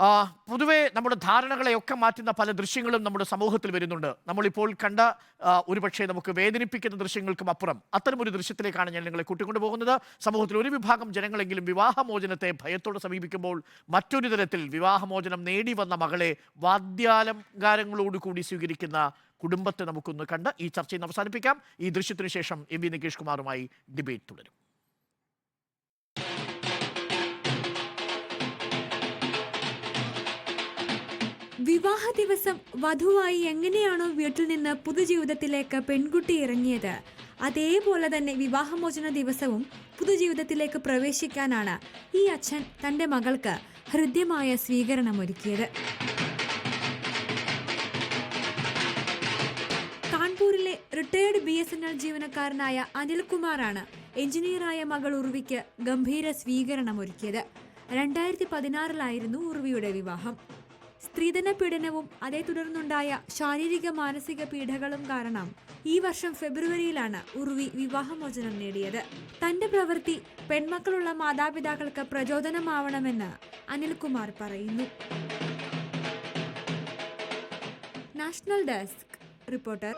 പൊതുവെ നമ്മുടെ ധാരണകളെയൊക്കെ മാറ്റുന്ന പല ദൃശ്യങ്ങളും നമ്മുടെ സമൂഹത്തിൽ വരുന്നുണ്ട്. നമ്മളിപ്പോൾ കണ്ട ഒരുപക്ഷെ നമുക്ക് വേദനിപ്പിക്കുന്ന ദൃശ്യങ്ങൾക്കും അപ്പുറം അത്തരമൊരു ദൃശ്യത്തിലേക്കാണ് ഞാൻ നിങ്ങളെ കൂട്ടിക്കൊണ്ടു പോകുന്നത്. സമൂഹത്തിൽ ഒരു വിഭാഗം ജനങ്ങളെങ്കിലും വിവാഹമോചനത്തെ ഭയത്തോടെ സമീപിക്കുമ്പോൾ മറ്റൊരു തരത്തിൽ വിവാഹമോചനം നേടി വന്ന മകളെ വാദ്യാലങ്കാരങ്ങളോടുകൂടി സ്വീകരിക്കുന്ന കുടുംബത്തെ നമുക്കൊന്ന് കണ്ട് ഈ ചർച്ചയിൽ അവസാനിപ്പിക്കാം. ഈ ദൃശ്യത്തിനു ശേഷം എം വി നികേഷ് കുമാറുമായി ഡിബേറ്റ് തുടരും. വിവാഹ ദിവസം വധുവായി എങ്ങനെയാണോ വീട്ടിൽ നിന്ന് പുതുജീവിതത്തിലേക്ക് പെൺകുട്ടി ഇറങ്ങിയത്? അതേപോലെ തന്നെ വിവാഹമോചന ദിവസവും പുതുജീവിതത്തിലേക്ക് പ്രവേശിക്കാനാണ് ഈ അച്ഛൻ തന്റെ മകൾക്ക് ഹൃദ്യമായ സ്വീകരണം ഒരുക്കിയത് കാൺപൂരിലെ retired B S N L ജീവനക്കാരനായ അനിൽകുമാറാണ് എഞ്ചിനീയറായ മകൾ ഉർവിക്ക് ഗംഭീര സ്വീകരണം ഒരുക്കിയത് രണ്ടായിരത്തി പതിനാറിലായിരുന്നു ഉർവിയുടെ വിവാഹം. സ്ത്രീധന പീഡനവും അതേ തുടർന്നുണ്ടായ ശാരീരിക മാനസിക പീഡകളും കാരണം ഈ വർഷം ഫെബ്രുവരിയിലാണ് ഉർവി വിവാഹമോചനം നേടിയത്. തന്റെ പ്രവൃത്തി പെൺമക്കളുള്ള മാതാപിതാക്കൾക്ക് പ്രചോദനമാവണമെന്ന് അനിൽകുമാർ പറയുന്നു. National desk reporter